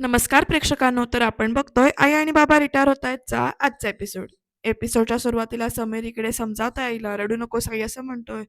नमस्कार प्रेक्षकांनो तर आपण बघतोय आई आणि बाबा रिटायर होत आहेतचा आजचा एपिसोड एपिसोडच्या सुरुवातीला समीर इकडे समजावता आईला रडू नकोस आई असं म्हणतोय.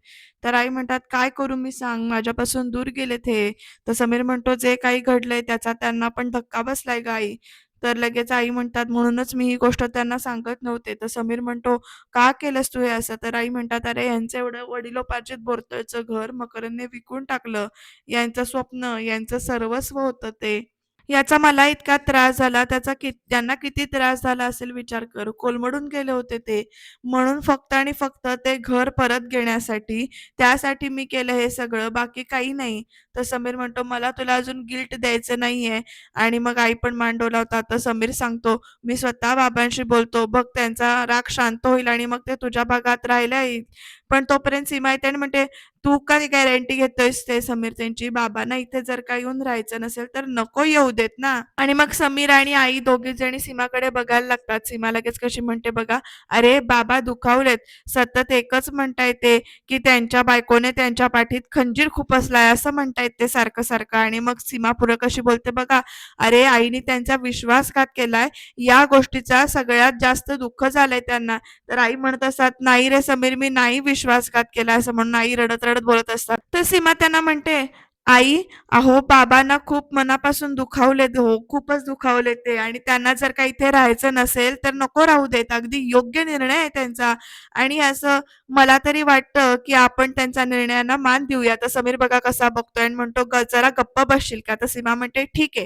तर आई म्हणतात काय करू मी सांग माझ्यापासून दूर गेलेत हे. तर समीर म्हणतो जे काही घडलंय त्याचा त्यांना पण धक्का बसलाय ग आई. तर लगेच आई म्हणतात म्हणूनच मी ही गोष्ट त्यांना सांगत नव्हते. तर समीर म्हणतो का केलंस तू हे असं? तर आई म्हणतात अरे यांचं एवढं वडिलोपार्जित बोरतळचं घर मकरंदने विकून टाकलं. यांचं स्वप्न यांचं सर्वस्व होतं ते. याचा मला इतका त्रास झाला त्याचा कि त्यांना किती त्रास झाला असेल विचार कर. कोलमडून गेले होते ते. म्हणून फक्त आणि फक्त ते घर परत घेण्यासाठी त्यासाठी मी केलं हे सगळं. बाकी काही नाही. तर समीर म्हणतो मला तुला अजून गिल्ट द्यायचं नाहीये. आणि मग आई पण मांडवला होता. तर समीर सांगतो मी स्वतः बाबांशी बोलतो. बघ त्यांचा राग शांत होईल आणि मग ते तुझ्या भागात राहायला येईल. पण तोपर्यंत सीमा येते आणि म्हणते तू का गॅरंटी घेतोयस ते समीर त्यांची? बाबांना इथे जर का येऊन राहायचं नसेल तर नको येऊ देत ना. आणि मग समीर आणि आई दोघी जणी सीमाकडे बघायला लागतात. सीमा लगेच कशी म्हणते बघा अरे बाबा दुखावलेत. सतत एकच म्हणता येते की त्यांच्या बायकोने त्यांच्या पाठीत खंजीर खुपसलाय असं म्हणता येते सारखं सारखं. आणि मग सीमा पुढे कशी बोलते बघा अरे आईने त्यांचा विश्वासघात केलाय. या गोष्टीचा सगळ्यात जास्त दुःख झालंय त्यांना. तर आई म्हणत असतात नाही रे समीर मी नाही विश्वासघात केला असं म्हणून आई रडत रडत बोलत असतात. तर सीमा त्यांना म्हणते आई अहो बाबांना खूप मनापासून दुखावलेत हो खूपच दुखावले ते. आणि त्यांना जर का इथे राहायचं नसेल तर नको राहू देत. अगदी योग्य निर्णय आहे त्यांचा. आणि असं मला तरी वाटतं की आपण त्यांच्या निर्णयांना मान देऊया. तर समीर बघा कसा बघतोय आणि म्हणतो जरा गप्प बसशील का? तर सीमा म्हणते ठीक आहे.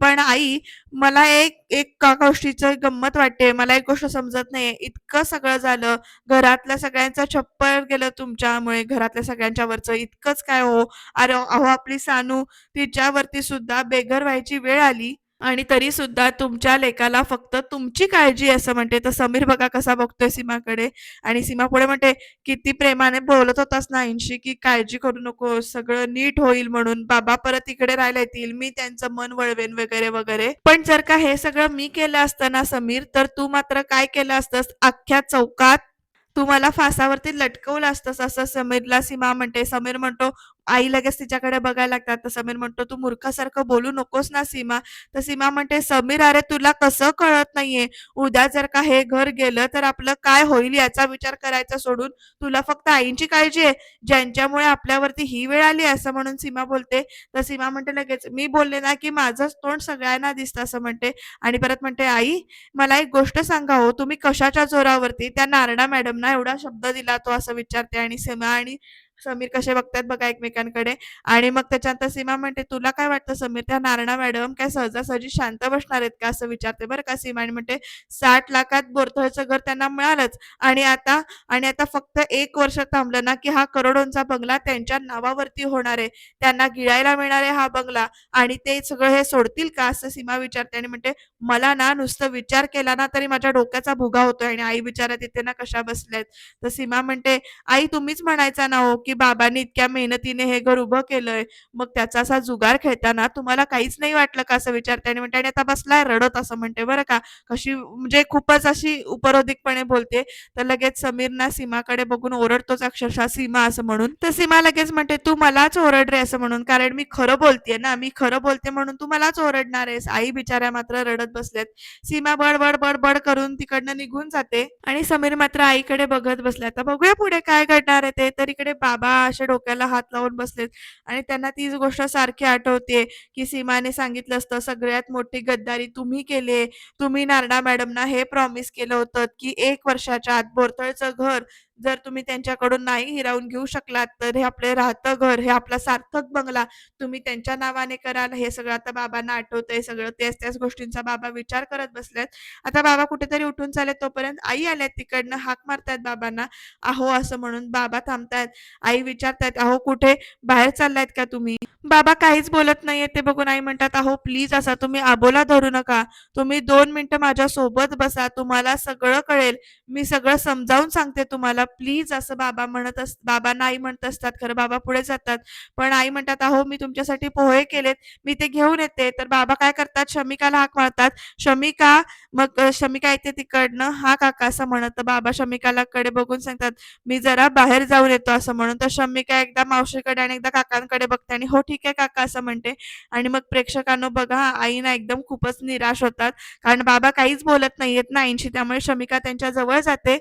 पण आई मला एक एक का गोष्टीचं गंमत वाटते. मला एक गोष्ट समजत नाही इतकं सगळं झालं. घरातल्या सगळ्यांचं छप्पर गेलं तुमच्यामुळे. घरातल्या सगळ्यांच्या वरचं इतकंच काय हो. अरे अहो आपली सानू तिच्यावरती सुद्धा बेघर व्हायची वेळ आली. आणि तरी सुद्धा तुमच्या लेकाला फक्त तुमची काळजी असं म्हणते. तर समीर बघा कसा बघतोय सीमाकडे. आणि सीमा पुढे म्हणते किती प्रेमाने बोलत होतास ना ऐंशी की काळजी करू नको सगळं नीट होईल म्हणून. बाबा परत इकडे राहायला येतील मी त्यांचं मन वळवेन वगैरे वगैरे. पण जर का हे सगळं मी केलं असतं ना समीर तर तू मात्र काय केलं असतंस? अख्ख्या चौकात तू मला फासावरती लटकवलं असतंस असं समीरला सीमा म्हणते. समीर म्हणतो आई लगेच तिच्याकडे बघायला लागतात. तर समीर म्हणतो तू मूर्खासारखं बोलू नकोस ना सीमा. तर सीमा म्हणते समीर अरे तुला कसं कळत नाहीये? उद्या जर का हे घर गेलं तर आपलं काय होईल याचा विचार करायचा सोडून तुला फक्त आईंची काळजी आहे. ज्यांच्यामुळे आपल्यावरती ही वेळ आली असं म्हणून सीमा बोलते. तर सीमा म्हणते लगेच मी बोलले ना की माझंच तोंड सगळ्यांना दिसतं असं म्हणते. आणि परत म्हणते आई मला एक गोष्ट सांगा हो तुम्ही कशाच्या जोरावरती त्या नारणा मॅडमना एवढा शब्द दिला तो? असं विचारते आणि सीमा आणि समीर कसे बघतात बघा एकमेकांकडे. आणि मग त्याच्यानंतर सीमा म्हणते तुला काय वाटतं समीर? त्या नारणा मॅडम काय सहजासहजी शांत बसणार आहेत का? असं विचारते बरं का सीमा आणि म्हणते साठ लाखात बोरथळचं घर त्यांना मिळालंच. आणि आता आणि आता फक्त एक वर्ष थांबलं ना की हा करोडोंचा बंगला त्यांच्या नावावरती होणार आहे. त्यांना गिळायला मिळणार आहे हा बंगला. आणि ते सगळं हे सोडतील का? असं सीमा विचारते आणि म्हणते मला ना नुसतं विचार केला ना तरी माझ्या डोक्याचा भुगा होतोय आणि आई विचारात तिथे ना कशा बसल्यात? तर सीमा म्हणते आई तुम्हीच म्हणायचा ना हो की बाबांनी इतक्या मेहनतीने हे घर उभं केलंय मग त्याचा असा जुगार खेळताना तुम्हाला काहीच नाही वाटलं का असं विचारते आणि म्हणते आणि आता बसलाय रडत असं म्हणते बरं का? कशी म्हणजे खूपच अशी उपरोधिकपणे बोलते. तर लगेच समीरना सीमाकडे बघून ओरडतोच अक्षरशः सीमा असं म्हणून. तर सीमा लगेच म्हणते तू मलाच ओरड रे असं म्हणून कारण मी खरं बोलतेय ना मी खरं बोलते म्हणून तू मलाच ओरडणार आहेस. आई बिचाऱ्या मात्र रडत बसल्यात. सीमा बडबड बडबड करून तिकडनं निघून जाते आणि समीर मात्र आईकडे बघत बसल्या. आता बघूया पुढे काय घडणार आहे ते तर इकडे बाबा बाबा असे डोक्याला हात लावून बसलेत. आणि त्यांना तीच गोष्ट सारखी आठवते की सीमाने सांगितलं असतं सगळ्यात मोठी गद्दारी तुम्ही केली. तुम्ही नारडा मॅडमना हे प्रॉमिस केलं होतं की एक वर्षाच्या आत बोरतळचं घर जर तुम्ही त्यांच्याकडून नाही हिरावून घेऊ शकलात तर हे आपले राहतं घर हे आपला सार्थक बंगला. तुम्ही त्यांच्या नावाने कराल हे सगळं आता बाबांना आठवतंय सगळं त्याच त्याच गोष्टींचा बाबा विचार करत बसल्यात आता बाबा कुठेतरी उठून चालले तोपर्यंत आई आल्यात तिकडनं हाक मारतायत बाबांना. अहो असं म्हणून बाबा थांबतायत. आई विचारतायत अहो कुठे? बाहेर चाललायत का तुम्ही? बाबा काहीच बोलत नाहीये ते बघून आई म्हणतात अहो प्लीज असा तुम्ही आबोला धरू नका. तुम्ही दोन मिनिटं माझ्या सोबत बसा तुम्हाला सगळं कळेल. मी सगळं समजावून सांगते तुम्हाला प्लीज असं बाबा म्हणत अस बाबांना आई म्हणत असतात खरं बाबा पुढे जातात. पण आई म्हणतात अहो मी तुमच्यासाठी पोहे केलेत मी ते घेऊन येते. तर बाबा काय करतात शमिकाला हाक मारतात. शमिका मग शमिका येते तिकडनं हा काका असं म्हणत तर बाबा शमिकाला कडे बघून सांगतात मी जरा बाहेर जाऊन येतो असं म्हणून. तर शमिका एकदा मावशीकडे आणि एकदा काकांकडे बघते आणि हो ठीक आहे काका असं म्हणते. आणि मग प्रेक्षकांनो बघा आई ना एकदम खूपच निराश होतात. कारण बाबा काहीच बोलत नाहीयेत ना आईंशी त्यामुळे शमिका त्यांच्या जवळ जाते.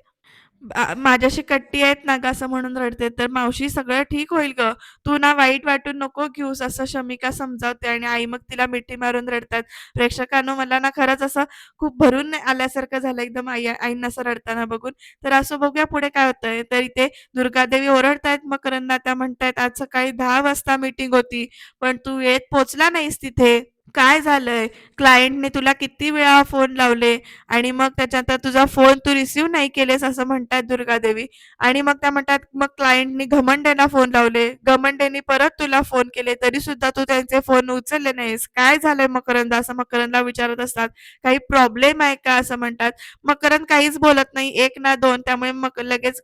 माझ्याशी कट्टी आहेत ना ग असं म्हणून रडते तर मावशी सगळं ठीक होईल ग. तू ना वाईट वाटून नको घेऊस असं शमिका समजावते आणि आई मग तिला मिठी मारून रडतात. प्रेक्षकांनो मला ना खरंच असं खूप भरून आल्यासारखं झालं एकदम आई आईंना असं रडताना बघून. तर असं बघूया पुढे काय होतंय. तर इथे दुर्गादेवी ओरडतायत मकरंदा त्या म्हणतायत आज सकाळी दहा वाजता मीटिंग होती पण तू येत पोचला नाहीस तिथे. काय झालंय? क्लायंटने तुला किती वेळा फोन लावले? आणि मग त्याच्यानंतर तुझा फोन तू रिसीव्ह नाही केलेस असं म्हणतात दुर्गादेवी आणि मग त्या म्हणतात मग क्लायंटनी घमंडेना फोन लावले. घमंडेनी परत तुला फोन केले. तरी सुद्धा तू त्यांचे फोन उचलले नाहीस. काय झालंय मकरंद? असं मकरंदला विचारत असतात. काही प्रॉब्लेम आहे का? असं म्हणतात. मकरंद काहीच बोलत नाही. एक ना दोन. त्यामुळे मग लगेच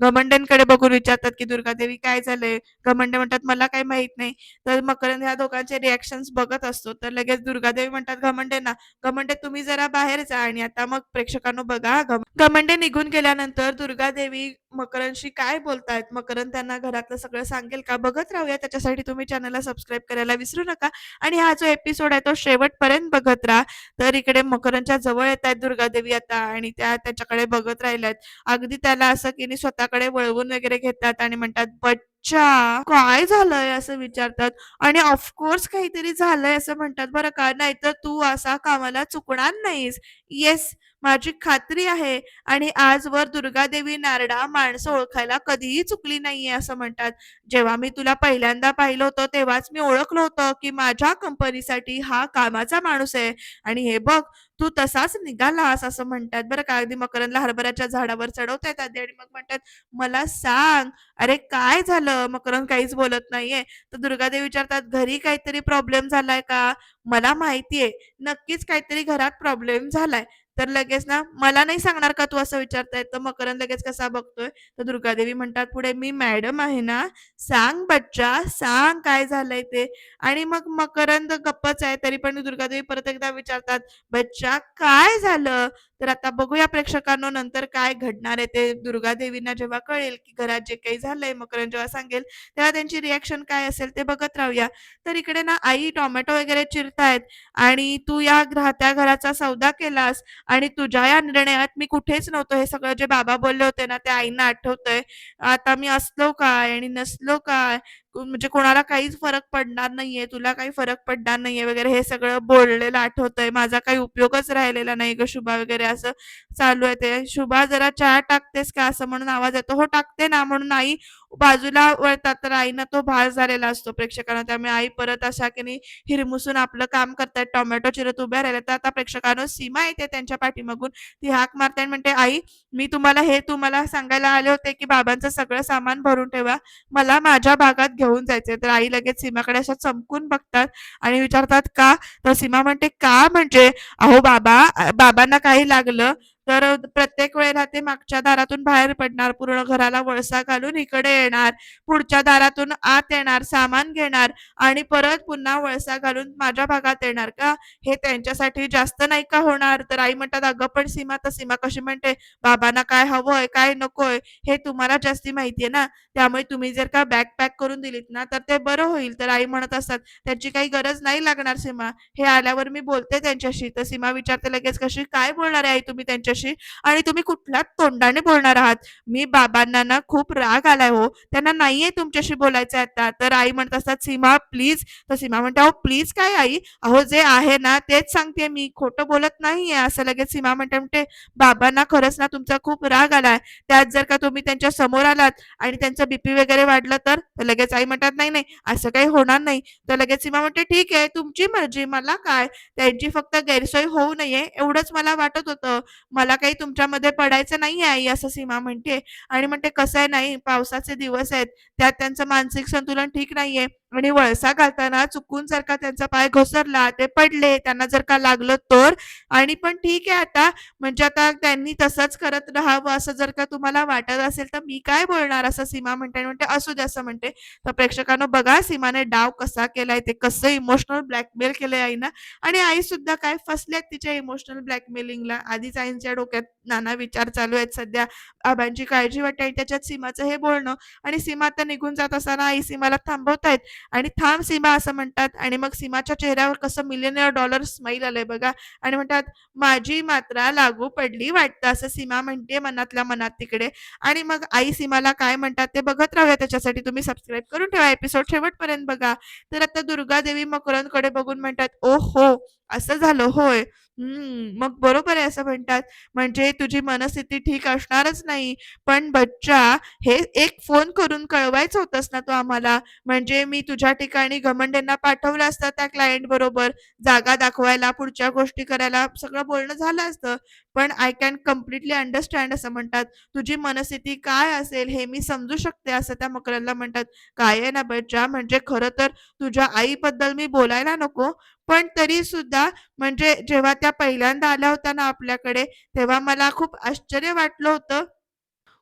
घमंडेंकडे बघून विचारतात की दुर्गादेवी काय झालंय? घमंडे म्हणतात मला काही माहीत नाही. तर मकरंद ह्या दोघांचे रिॲक्शन्स बघत असतो. तर लगेच दुर्गादेवी म्हणतात घमंडे ना घमंडे तुम्ही जरा बाहेर जा आणि आता मग प्रेक्षकांनो बघा घमंडे निघून गेल्यानंतर दुर्गादेवी मकरांशी काय बोलतायत? मकरंद त्यांना घरातलं सगळं सांगेल का? बघत राहूया. त्याच्यासाठी तुम्ही चॅनलला सबस्क्राईब करायला विसरू नका. आणि हा जो एपिसोड आहे तो शेवटपर्यंत बघत राहा. तर इकडे मकरनच्या जवळ येत आहेत दुर्गादेवी आता आणि त्या त्याच्याकडे बघत राहिल्यात. अगदी त्याला असं की स्वतःकडे वळवून वगैरे घेतात आणि म्हणतात बट अच्छा काय झालंय असं विचारतात. आणि ऑफकोर्स काहीतरी झालंय असं म्हणतात बरं का. नाहीतर तू असा कामाला चुकणार नाहीस. येस माझी खात्री आहे. आणि आजवर दुर्गादेवी नारडा माणसं ओळखायला कधीही चुकली नाहीये असं म्हणतात. जेव्हा मी तुला पहिल्यांदा पाहिलं होतं तेव्हाच मी ओळखलं होतं की माझ्या कंपनीसाठी हा कामाचा माणूस आहे. आणि हे बघ तू तसाच निघालास असं म्हणतात. बरं का अगदी मकरंदला हरभऱ्याच्या झाडावर चढवतायत आधी आणि मग म्हणतात मला सांग अरे काय झालं? मकरंद काहीच बोलत नाहीये. तर दुर्गादेवी विचारतात घरी काहीतरी प्रॉब्लेम झालाय का? मला माहितीये. नक्कीच काहीतरी घरात प्रॉब्लेम झालाय. तर लगेच ना मला नाही सांगणार का तू असं विचारताय? तर मकरंद लगेच कसा बघतोय? तर दुर्गादेवी म्हणतात पुढे मी मॅडम आहे ना सांग बच्चा सांग काय झालंय ते. आणि मग मकरंद गप्पच आहे तरी पण दुर्गादेवी परत एकदा विचारतात बच्चा काय झालं? तर आता बघूया प्रेक्षकांनो नंतर काय घडणार आहे ते दुर्गादेवींना जेव्हा कळेल की घरात जे काही झालंय मकरन जेव्हा सांगेल तेव्हा त्यांची रिॲक्शन काय असेल ते बघत राहूया. तर इकडे ना आई टोमॅटो वगैरे चिरतायत आणि तू या राहत्या घराचा सौदा केलास आणि तुझ्या या निर्णयात मी कुठेच नव्हतो. हे सगळं जे बाबा बोलले होते ना ते आईना आठवतंय. आता मी असलो काय आणि नसलो काय? म्हणजे कोणाला काहीच फरक पडणार नाहीये तुला काही फरक पडणार नाहीये वगैरे हे सगळं बोललेलं आठवतंय. माझा काही उपयोगच राहिलेला नाही ग शुभा वगैरे असं चालू आहे ते. शुभा जरा चहा टाकतेस का? असं म्हणून आवाज येतो. हो टाकते ना म्हणून आई बाजूला वळतात तर आईना तो भार झालेला असतो प्रेक्षकांना. त्यामुळे आई परत अशा की नाही हिरमुसून आपलं काम करतायत टोमॅटो चिरत उभ्या राहिल्या. तर आता प्रेक्षकांनो सीमा येते त्यांच्या पाठीमागून. ती हाक मारते आणि म्हणते आई मी तुम्हाला हे तुम्हाला सांगायला आले होते की बाबांचं सगळं सामान भरून ठेवा. मला माझ्या भागात घेऊन जायचंय. तर आई लगेच सीमाकडे अशा चमकून बघतात आणि विचारतात का? तर सीमा म्हणते का म्हणजे? अहो बाबा बाबांना काही लागलं तर प्रत्येक वेळेला ते मागच्या दारातून बाहेर पडणार पूर्ण घराला वळसा घालून इकडे येणार पुढच्या दारातून आत येणार सामान घेणार आणि परत पुन्हा वळसा घालून माझ्या भागात येणार का? हे त्यांच्यासाठी जास्त नाही का होणार? तर आई म्हणतात अगं पण सीमा तर सीमा कशी म्हणते? बाबांना काय हवंय काय नकोय हे तुम्हाला जास्ती माहितीये ना? त्यामुळे तुम्ही जर का बॅग पॅक करून दिलीत ना तर ते बरं होईल. तर आई म्हणत असतात त्याची काही गरज नाही लागणार सीमा. हे आल्यावर मी बोलते त्यांच्याशी. तर सीमा विचारते लगेच कशी? काय बोलणार आहे आई तुम्ही त्यांच्याशी? आणि तुम्ही कुठल्या तोंडाने बोलणार आहात? मी बाबांना ना खूप राग आलाय हो. त्यांना नाहीये तुमच्याशी बोलायचं आता. तर आई म्हणत असतात सीमा प्लीज. तर सीमा म्हणते अहो प्लीज काय आई? अहो जे आहे ना तेच सांगते मी. खोटं बोलत नाहीये. असं लगेच सीमा म्हणते म्हणते बाबांना खरंच ना तुमचा खूप राग आलाय. त्यात जर का तुम्ही त्यांच्यासमोर आलात आणि त्यांचं बीपी वगैरे वाढलं तर? तर लगेच आई म्हणतात नाही नाही असं काही होणार नाही. तर लगेच सीमा म्हणते ठीक आहे तुमची मर्जी. मला काय? त्यांची फक्त गैरसोय होऊ नये. एवढंच मला वाटत होतं. मला मला काही तुमच्यामध्ये पडायचं नाही आई असं सीमा म्हणते. आणि म्हणते कसं आहे नाही पावसाचे दिवस आहेत त्यात त्यांचं मानसिक संतुलन ठीक नाहीये. आणि वळसा घालताना चुकून जर का त्यांचा पाय घसरला, ते पडले, त्यांना जर का लागलं तर? आणि पण ठीक आहे आता म्हणजे आता त्यांनी तसंच करत राहावं असं जर का तुम्हाला वाटत असेल, तर मी काय बोलणार असं सीमा म्हणते म्हणते, "असू दे," असं म्हणते. तर प्रेक्षकांनो बघा सीमाने डाव कसा केलाय, ते कसं इमोशनल ब्लॅकमेल केलंय आईना आणि आई सुद्धा काय फसल्यात तिच्या इमोशनल ब्लॅकमेलिंगला. आधीच आईंच्या डोक्यात नाना विचार चालू आहेत सध्या. आबांची काळजी वाटते आणि त्याच्यात सीमाचं हे बोलणं आणि सीमा आता निघून जात असताना आई सीमाला थांबवतायत आणि "थांब सीमा" असं म्हणतात आणि मग सीमाच्या चेहऱ्यावर कसं मिलियनर डॉलर स्माईल आलंय बघा आणि म्हणतात, "माझी मात्रा लागू पडली वाटतं," असं सीमा म्हणते मनातल्या मनात तिकडे आणि मग आई सीमाला काय म्हणतात ते बघत राहूया. त्याच्यासाठी तुम्ही सबस्क्राईब करून ठेवा. एपिसोड शेवटपर्यंत बघा. तर आता दुर्गादेवी मकरंदकडे बघून म्हणतात, ओ हो असं झालं होय. हम्म मग बरोबर आहे," असं म्हणतात. "म्हणजे तुझी मनस्थिती ठीक असणारच नाही. पण बच्चा, हे एक फोन करून कळवायचं होतंस ना तू आम्हाला. म्हणजे मी तुझ्या ठिकाणी घमंडेंना पाठवलं असतं त्या क्लायंट बरोबर जागा दाखवायला, पुढच्या गोष्टी करायला, सगळं बोलणं झालं असतं. पण आय कॅन कंप्लीटली अंडरस्टँड" असं म्हणतात. "तुझी मनस्थिती काय असेल हे मी समजू शकते," असं त्या मकरंदला म्हणतात. "काय आहे ना बच्चा, म्हणजे खरं तर तुझ्या आईबद्दल मी बोलायला नको, पण तरी सुद्धा म्हणजे जेव्हा त्या पहिल्यांदा आल्या होत्या ना आपल्याकडे, तेव्हा मला खूप आश्चर्य वाटलं होतं.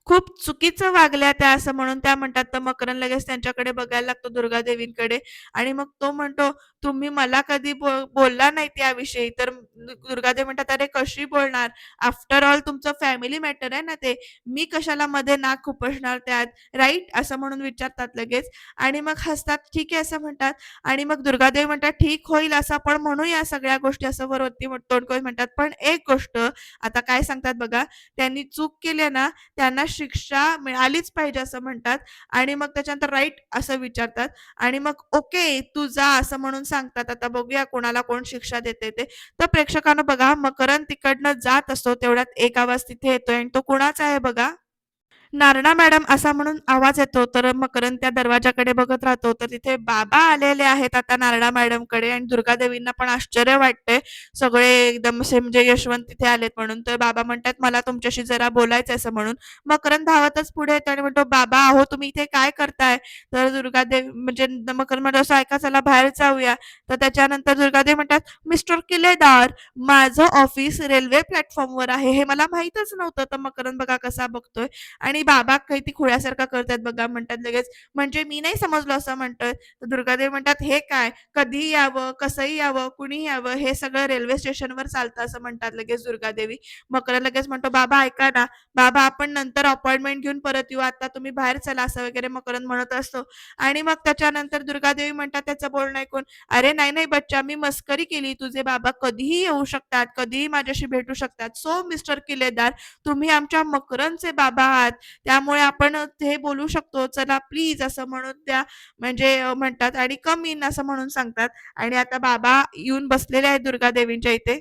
खूप चुकीचं वागल्या त्या," असं म्हणून त्या म्हणतात. तर मकरंद लगेच त्यांच्याकडे बघायला लागतो दुर्गादेवींकडे आणि मग तो म्हणतो, "तुम्ही मला कधी बोलला नाही त्याविषयी तर दुर्गादेवी म्हणतात, "अरे कशी बोलणार? आफ्टर ऑल तुमचं फॅमिली मॅटर आहे ना ते. मी कशाला मध्ये नाक खुपसणार त्यात, राईट असं म्हणून विचारतात लगेच आणि मग हसतात. "ठीक आहे," असं म्हणतात आणि मग दुर्गादेवी म्हणतात, "ठीक होईल असं आपण म्हणूया सगळ्या गोष्टी," असं वरती तोंड करून म्हणतात. पण एक गोष्ट आता काय सांगतात बघा, "त्यांनी चूक केली ना, त्यांना शिक्षा मिळालीच पाहिजे," असं म्हणतात आणि मग त्याच्यानंतर राईट असं विचारतात आणि मग "ओके, तू जा," असं म्हणून सांगतात. आता बघूया कोणाला कोण शिक्षा देते ते. तर प्रेक्षकांना बघा, मकरंद तिकडनं जात असतो, तेवढ्यात एक आवाज तिथे येतोय आणि तो कुणाचा आहे बघा? नारणा मॅडम असा म्हणून आवाज येतो. तर मकरंद त्या दरवाजाकडे बघत राहतो. तर तिथे बाबा आलेले आहेत आता नारणा मॅडमकडे आणि दुर्गादेवींना पण आश्चर्य वाटते सगळे एकदम असे म्हणजे यशवंत तिथे आलेत म्हणून. तर बाबा म्हणतात, "मला तुमच्याशी जरा बोलायचं असं म्हणून. मकरंद धावतच पुढे येतो आणि म्हणतो, "बाबा, अहो तुम्ही इथे काय करताय?" तर दुर्गादेवी म्हणजे मकरंद म्हणतो, "असं ऐका चला बाहेर जाऊया." तर त्याच्यानंतर दुर्गादेवी म्हणतात, "मिस्टर किल्लेदार, माझं ऑफिस रेल्वे प्लॅटफॉर्मवर आहे, हे मला माहीतच नव्हतं." तर मकरंद बघा कसा बघतोय आणि बाबा काही ती खुळ्यासारखा करतात बघा, म्हणतात लगेच, "म्हणजे मी नाही समजलो," असं म्हणतोय. तर दुर्गादेवी म्हणतात, "हे काय? कधीही यावं, कसंही यावं, कुणीही यावं, हे सगळं रेल्वे स्टेशनवर चालतं," असं म्हणतात लगेच दुर्गादेवी. मकर लगेच म्हणतो, "बाबा ऐका ना, बाबा आपण नंतर अपॉइंटमेंट घेऊन परत येऊ, आता तुम्ही बाहेर चला," असं वगैरे मकरंद म्हणत असतो आणि मग त्याच्यानंतर दुर्गादेवी म्हणतात त्याचं बोलणं ऐकून, "अरे नाही, नाही बच्चा, मी मस्करी केली. तुझे बाबा कधीही येऊ शकतात, कधीही माझ्याशी भेटू शकतात. सो मिस्टर किल्लेदार, तुम्ही आमच्या मकरंदचे बाबा आहात, त्यामुळे आपण ते बोलू शकतो. चला प्लीज," असं म्हणून त्या म्हणजे म्हणतात आणि "कम इन," असं म्हणून सांगतात आणि आता बाबा येऊन बसलेले आहेत दुर्गादेवींच्या इथे.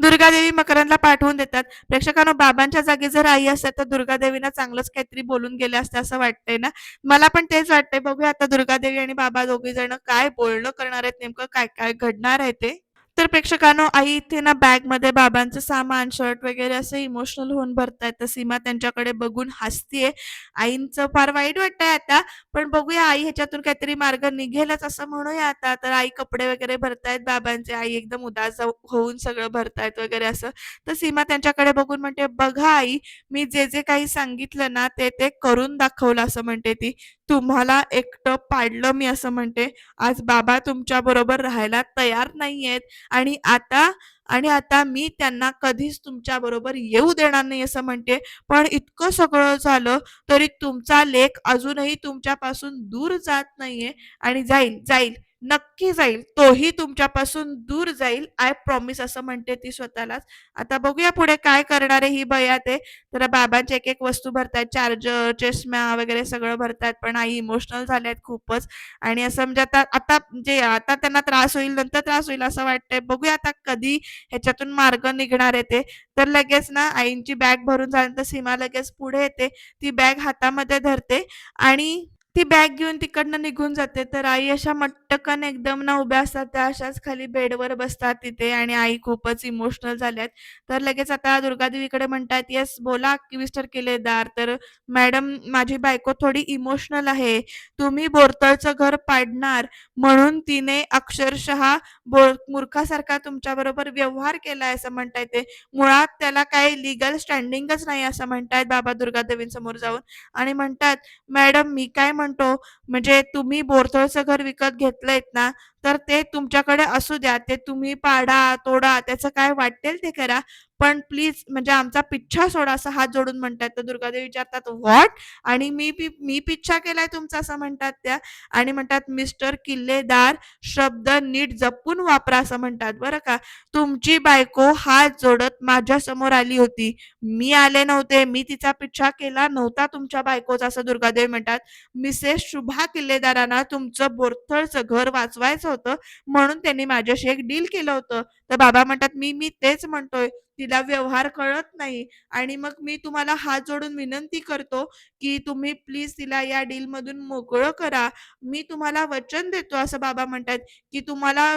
दुर्गादेवी मकरांना पाठवून देतात. प्रेक्षकांनो, बाबांच्या जागी जर आई असेल तर दुर्गादेवींना चांगलंच काहीतरी बोलून गेले असते असं वाटतंय ना? मला पण तेच वाटतंय. बघूया आता दुर्गादेवी आणि बाबा दोघी जण काय बोलणं करणार आहेत, नेमकं काय-काय घडणार आहे ते. तर प्रेक्षकांनो, आई इथे ना बॅगमध्ये बाबांचं सामान, शर्ट वगैरे असं इमोशनल होऊन भरतायत. तर सीमा त्यांच्याकडे बघून हसतीये. आईंचं फार वाईट वाटतंय आता, पण बघूया आई ह्याच्यातून काहीतरी मार्ग निघेलच असं म्हणूया आता. तर आई कपडे वगैरे भरतायत बाबांचे. आई एकदम उदास हो-, होऊन सगळं भरतायत वगैरे असं. तर सीमा त्यांच्याकडे बघून म्हणते, "बघा आई, मी जे-जे काही सांगितलं ना, ते-ते करून दाखवलं," असं म्हणते ती. "तुम्हाला एकटं पाडलं मी," असं म्हणते. "आज बाबा तुमच्या बरोबर राहायला तयार नाहीयेत आणि आता आणि आता मी त्यांना कधीच तुमच्या बरोबर येऊ देणार नाही," असं म्हणते. "पण इतकं सगळं झालं, तरी तुमचा लेख अजूनही तुमच्यापासून दूर जात नाहीये आणि जाईल, जाईल, नक्की जाईल. तोही तुमच्यापासून दूर जाईल, आय प्रॉमिस," असं म्हणते ती स्वतःलाच. आता बघूया पुढे काय करणार आहे ही बया ते. तर बाबांच्या एक-एक वस्तू भरतात चार्जर, चष्म्या वगैरे सगळं भरतात पण आई इमोशनल झाल्यात खूपच आणि असं म्हणजे आता आता म्हणजे आता त्यांना त्रास होईल, नंतर त्रास होईल असं वाटतंय. बघूया आता कधी ह्याच्यातून मार्ग निघणार आहे ते. तर लगेच ना आईंची बॅग भरून झाल्यानंतर सीमा लगेच पुढे येते. ती बॅग हातामध्ये धरते आणि ती बॅग घेऊन तिकडनं निघून जाते. तर आई अशा मट्टकन एकदम ना उभ्या असतात. त्या अशाच खाली बेडवर बसतात तिथे आणि आई खूपच इमोशनल झाल्यात. तर लगेच आता दुर्गादेवीकडे म्हणतात, "येस, बोला मिस्टर किल्लेदार." तर "मॅडम, माझी बायको थोडी इमोशनल आहे. तुम्ही बोरतळचं घर पाडणार म्हणून तिने अक्षरशः बोर मूर्खासारखा तुमच्याबरोबर व्यवहार केलाय," असं म्हणताय ते. मुळात त्याला काही लिगल स्टँडिंगच नाही असं म्हणतायत बाबा दुर्गादेवींसमोर जाऊन आणि म्हणतात, "मॅडम, मी काय म्हणतो, म्हणजे तुम्ही बोरतळचं घर विकत घेतलंयत ना, तर ते तुमच्याकडे असू द्या. ते तुम्ही पाडा, तोडा, त्याचं काय वाटेल ते करा. पण प्लीज म्हणजे आमचा पिच्छा सोडा." असं हात जोडून म्हणतात. तर दुर्गादेवी विचारतात, "व्हॉट?" आणि "मी मी पिच्छा केलाय तुमचा?" असं म्हणतात त्या आणि म्हणतात, "मिस्टर किल्लेदार, शब्द नीट जपून वापरा." असं म्हणतात बरं का. "तुमची बायको हात जोडत माझ्यासमोर आली होती. मी आले नव्हते. मी तिचा पिच्छा केला नव्हता तुमच्या बायकोचा." असं दुर्गादेवी म्हणतात. "मिसेस शुभा किल्लेदारांना तुमचं बोरथळचं घर वाचवायचं होतं, म्हणून त्यांनी माझ्याशी एक डील केलं होतं." तर बाबा म्हणतात, "मी मी तेच म्हणतोय. तिला व्यवहार कळत नाही आणि मग मी तुम्हाला हात जोडून विनंती करतो, की तुम्ही प्लीज तिला या डीलमधून मोकळं करा. मी तुम्हाला वचन देतो." असं बाबा म्हणतात, की तुम्हाला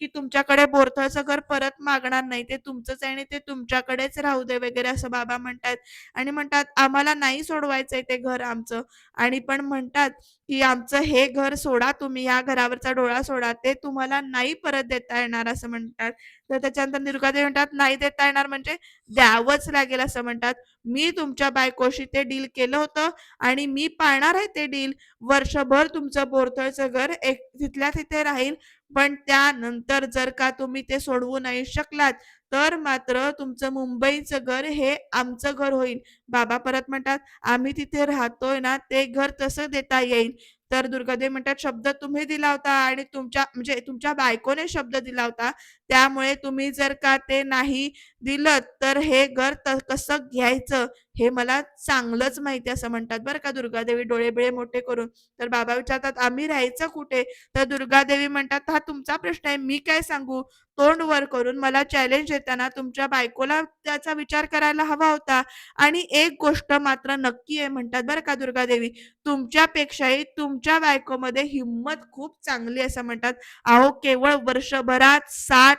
की तुमच्याकडे बोरथळचं घर परत मागणार नाही. ते तुमचंच आहे आणि ते तुमच्याकडेच राहू दे वगैरे असं बाबा म्हणतात आणि म्हणतात, "आम्हाला नाही सोडवायचंय ते घर आमचं." आणि पण म्हणतात, की "आमचं हे घर सोडा तुम्ही, या घरावरचा डोळा सोडा. ते तुम्हाला नाही परत देता येणार." असं म्हणतात. तर त्याच्यानंतर दुर्गादेवी म्हणतात, "नाही देता येणार म्हणजे द्यावंच लागेल." असं म्हणतात. "मी तुमच्या बायकोशी ते डील केलं होतं आणि मी पाळणार आहे ते डील. वर्षभर तुमचं बोरथळचं घर एक तिथल्या तिथे राहील. पण त्यानंतर जर का तुम्ही ते सोडवू नाही शकलात, तर मात्र तुमचं मुंबईचं घर हे आमचं घर होईल." बाबा परत म्हणतात, "आम्ही तिथे राहतोय ना, ते घर तसं देता येईल." तर दुर्गादेवी म्हणतात, "शब्द तुम्ही दिला होता आणि तुमच्या म्हणजे तुमच्या बायकोने शब्द दिला होता. त्यामुळे तुम्ही जर का ते नाही दिलं तर हे घर त कसं घ्यायचं हे मला चांगलंच माहिती असं म्हणतात बरं का दुर्गादेवी डोळे-बिळे मोठे करून. तर बाबा विचारतात, "आम्ही राहायचं कुठे?" तर दुर्गादेवी म्हणतात, "हा तुमचा प्रश्न आहे. मी काय सांगू?" तोंड वर करून मला चॅलेंज देताना तुमच्या बायकोला त्याचा विचार करायला हवा होता. आणि एक गोष्ट मात्र नक्की आहे म्हणतात बरं का दुर्गादेवी, तुमच्यापेक्षाही तुमच्या बायकोमध्ये हिंमत खूप चांगली असं म्हणतात. अहो, केवळ वर्षभरात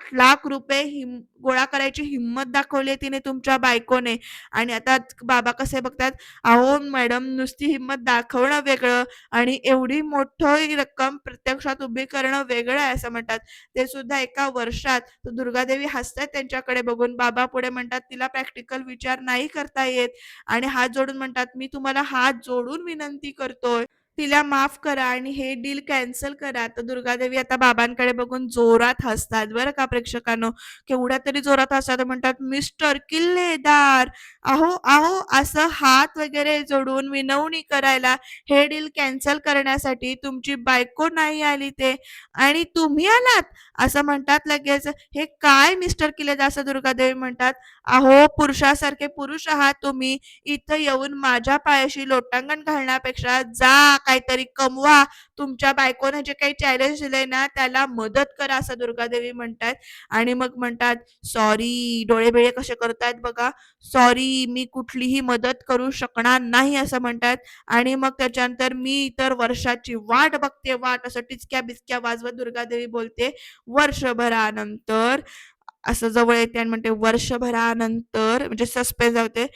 60 लाख रुपये हिम गोळा करायची हिंमत दाखवली तिने तुमच्या बायकोने आणि आता बाबा कसे बघतात, "अहो मॅडम, नुसती हिंमत दाखवणं वेगळं आणि एवढी मोठी रक्कम प्रत्यक्षात उभी करणं वेगळं आहे." असं म्हणतात. ते सुद्धा एका वर्षात. दुर्गादेवी हसतात त्यांच्याकडे बघून. बाबा पुढे म्हणतात, "तिला प्रॅक्टिकल विचार नाही करता येत." आणि हात जोडून म्हणतात, "मी तुम्हाला हात जोडून विनंती करतोय. तिला माफ करा आणि हे डील कॅन्सल करा." तर दुर्गादेवी आता बाबांकडे बघून जोरात हसतात बरं का प्रेक्षकांनो. केवढ्या तरी जोरात हसतात म्हणतात, "मिस्टर किल्लेदार, अहो, अहो, असं हात वगैरे जोडून विनवणी करायला, हे डील कॅन्सल करण्यासाठी तुमची बायको नाही आली ते आणि तुम्ही आलात?" असं म्हणतात लगेच. "हे काय मिस्टर किल्लेदार?" असं दुर्गादेवी म्हणतात. "अहो, पुरुषासारखे पुरुष आहात तुम्ही. इथं येऊन माझ्या पायाशी लोटांगण घालण्यापेक्षा जा काहीतरी कमवा. तुमच्या बायकोने जे काही चॅलेंज दिलंय ना, त्याला मदत करा." असं दुर्गादेवी म्हणतायत आणि मग म्हणतात, "सॉरी." डोळे-बिळे कसे करतायत बघा. "सॉरी, मी कुठलीही मदत करू शकणार नाही." असं म्हणतायत आणि मग त्याच्यानंतर, "मी तर वर्षाची वाट बघते, वाट." असं टिचक्या-बिचक्या वाजवत दुर्गादेवी बोलते. वर्षभरानंतर असं जवळ येते आणि म्हणते, "वर्षभरानंतर" म्हणजे सस्पेन्स होते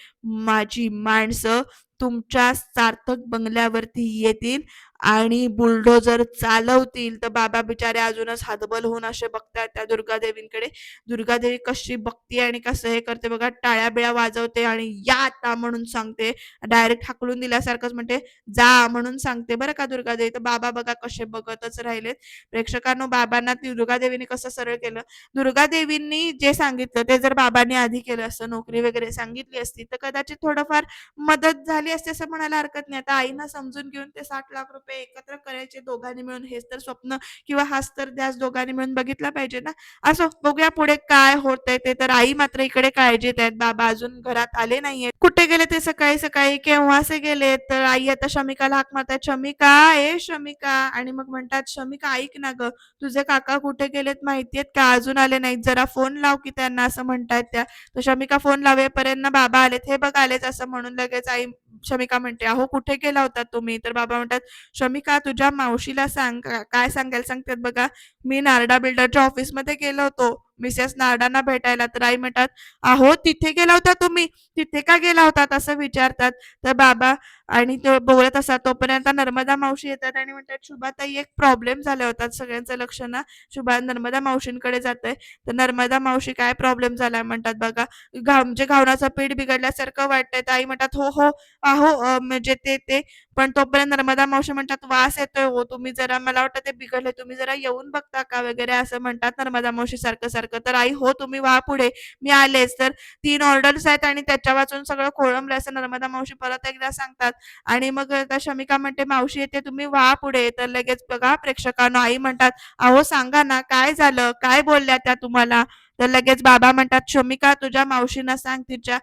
"माझी माणसं तुमच्या सार्थक बंगल्यावरती येतील. आणि बुलडोजर चालवतील." तर बाबा बिचारे अजूनच हातबल होऊन असे बघतात त्या दुर्गादेवींकडे. दुर्गादेवी कशी बघते आणि कसं हे करते बघा, टाळ्या-बिळ्या वाजवते आणि "या आता" म्हणून सांगते. डायरेक्ट हाकलून दिल्यासारखंच म्हणते, "जा" म्हणून सांगते बरं का दुर्गादेवी. तर बाबा बघा कसे बघतच राहिलेत. प्रेक्षकांनो, बाबांना ती दुर्गादेवीने कसं सरळ केलं. दुर्गादेवींनी जे सांगितलं ते जर बाबांनी आधी केलं असतं, नोकरी वगैरे सांगितली असती, तर कदाचित थोडंफार मदत झाली असते असं म्हणायला हरकत नाही. आता आईना समजून घेऊन ते साठ लाख रुपये एकत्र करायचे दोघांनी मिळून, हेच तर स्वप्न किंवा हाच तर ध्यास दोघांनी मिळून बघितला पाहिजे ना. असं बघूया पुढे काय होतंय ते. तर आई मात्र इकडे काळजीत आहेत. बाबा अजून घरात आले नाहीये कुठे गेले ते सकाळी-सकाळी? केव्हा असे गेले तर आई आता शमिकाला हाक मारतात, "शमिका, ए शमिका." आणि मग म्हणतात, "शमिका, ऐक ना ग तुझे काका कुठे गेलेत माहितीयेत का? अजून आले नाहीत. जरा फोन लाव की त्यांना." असं म्हणतात त्या. तर शमिका फोन लावेपर्यंत बाबा आलेत. "हे बघ आलेच." असं म्हणून लगेच आई शमिका म्हणते, "अहो कुठे गेला होता तुम्ही?" तर बाबा म्हणतात, "शमिका तुझ्या मावशीला सांग." काय सांगायला सांगतात बघा, "मी नारडा बिल्डरच्या ऑफिसमध्ये गेलो होतो मिसेस नारडांना भेटायला." तर आई म्हणतात, आहो तिथे गेला होता तुम्ही? तिथे का गेला होता असं विचारतात. तर बाबा आणि तो बोलत असतात तोपर्यंत नर्मदा मावशी येतात आणि म्हणतात, "शुभाताई एक प्रॉब्लेम झाला होता." सगळ्यांचं लक्ष ना शुभा नर्मदा मावशींकडे जातंय. तर नर्मदा मावशी काय प्रॉब्लेम झालाय म्हणतात बघा, घाव म्हणजे घावणाचं पीठ बिघडल्यासारखं वाटतंय. तर आई म्हणतात, "हो, हो, आहो म्हणजे ते ते." पण तोपर्यंत नर्मदा मावशी म्हणतात, "वास येतोय हो, तुम्ही जरा मला वाटतं ते बिघडले तुम्ही जरा येऊन बघता का?" वगैरे असं म्हणतात नर्मदा मावशी सारखं सारखं सारखं तर आई, "हो, तुम्ही व्हा पुढे, मी आलेच." तर तीन ऑर्डर्स आहेत आणि त्याच्या वाचून सगळं खोळंबलं असं नर्मदा मावशी परत एकदा सांगतात आणि मग आता शमिका म्हणते, "मावशी येते, तुम्ही व्हा पुढे." तर लगेच बघा प्रेक्षकांनो आई म्हणतात, "अहो सांगा ना, काय झालं? काय बोलल्या त्या तुम्हाला?" तर लगेच बाबा म्हणतात, "शमिका तुझ्या मावशींना सांग तिच्या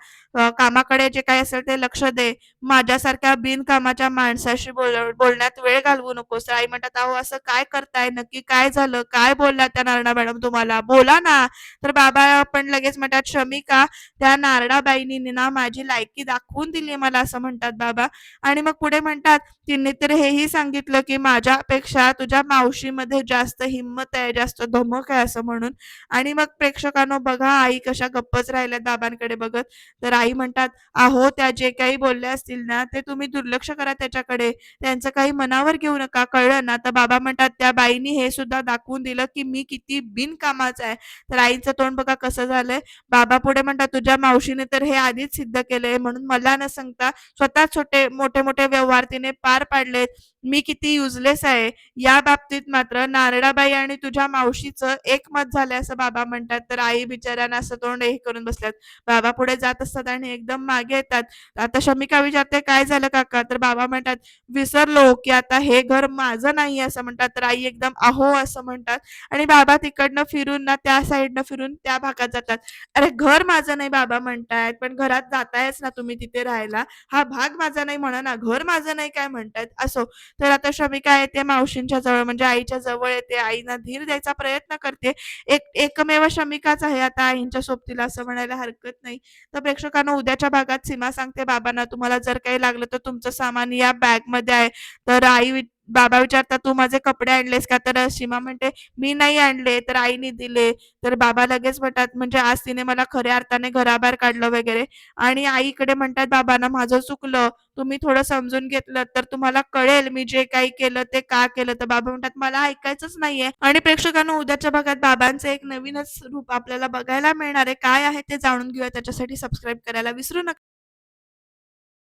कामाकडे जे काही असेल ते लक्ष दे. माझ्यासारख्या बिनकामाच्या माणसाशी बोल बोलण्यात वेळ घालवू नकोस." आई म्हणतात, "अहो असं काय करताय? नक्की काय झालं? काय बोलला त्या नारणा मॅडम तुम्हाला? बोला ना." तर बाबा पण लगेच म्हणतात, "शमिका त्या नारडाबाईंनी ना माझी लायकी दाखवून दिली मला." असं म्हणतात बाबा आणि मग पुढे म्हणतात, "तिने तर हेही सांगितलं, की माझ्यापेक्षा तुझ्या मावशीमध्ये जास्त हिंमत आहे, जास्त धमक आहे." असं म्हणून आणि मग प्रेक्षकांनो बघा आई कशा गप्पच राहिल्या बाबांकडे बघत. तर आई म्हणतात, "अहो त्या जे काही बोलल्या असतील ना, ते तुम्ही दुर्लक्ष करा त्याच्याकडे. त्यांचं काही मनावर घेऊ नका. कळलं ना?" तर बाबा म्हणतात, "त्या बाईनी हे सुद्धा दाखवून दिलं, की मी किती बिनकामाचं आहे." तर आईचं तोंड बघा कसं झालंय. बाबा पुढे म्हणतात, "तुझ्या मावशीने तर हे आधीच सिद्ध केलंय, म्हणून मला न सांगता स्वतः छोटे मोठे-मोठे व्यवहार तिने पार पाडलेत. मी किती युजलेस आहे." या बाबतीत मात्र नारडाबाई आणि तुझ्या मावशीचं एकमत झालंय असं बाबा म्हणतात. तर आई बिचाऱ्यांना असं तोंड हे करून बसल्यात. बाबा पुढे जात असतात आणि एकदम मागे येतात. आता शमिका विचारते, "काय झालं काका?" तर बाबा म्हणतात, "विसरलो, की आता हे घर माझं नाही." असं म्हणतात. तर आई एकदम "अहो" असं म्हणतात आणि बाबा तिकडनं फिरून ना त्या साईडनं फिरून त्या भागात जातात. "अरे घर माझं नाही बाबा म्हणतायत, पण घरात जातायच ना तुम्ही तिथे राहायला. हा भाग माझा नाही म्हणा ना, घर माझं नाही काय म्हणतायत?" असो. तर आता शमिका येते मावशींच्या जवळ म्हणजे आईच्या जवळ येते. आईना धीर द्यायचा प्रयत्न करते. एक एकमेव शमिकाच आहे आता आईंच्या सोबतीला असं म्हणायला हरकत नाही. तर प्रेक्षकांना उद्याच्या भागात सीमा सांगते बाबांना, "तुम्हाला जर काही लागलं तर तुमचं सामान या बॅगमध्ये आहे." तर आई बाबा विचारतात, "तू माझे कपडे आणलेस का?" तर सीमा म्हणते, "मी नाही आणले, तर आईने दिले." तर बाबा लगेच म्हणतात, "म्हणजे आज तिने मला खऱ्या अर्थाने घराबाहेर काढलं वगैरे." आणि आई इकडे म्हणतात बाबांना, "माझं चुकलं. तुम्ही थोडं समजून घेतलं तर तुम्हाला कळेल मी जे काही केलं ते का केलं." तर बाबा म्हणतात, "मला ऐकायचंच नाहीये." आणि प्रेक्षकांना उद्याच्या भागात बाबांचं एक नवीनच रूप आपल्याला बघायला मिळणार आहे. काय आहे ते जाणून घेऊया. त्याच्यासाठी सबस्क्राईब करायला विसरू नका.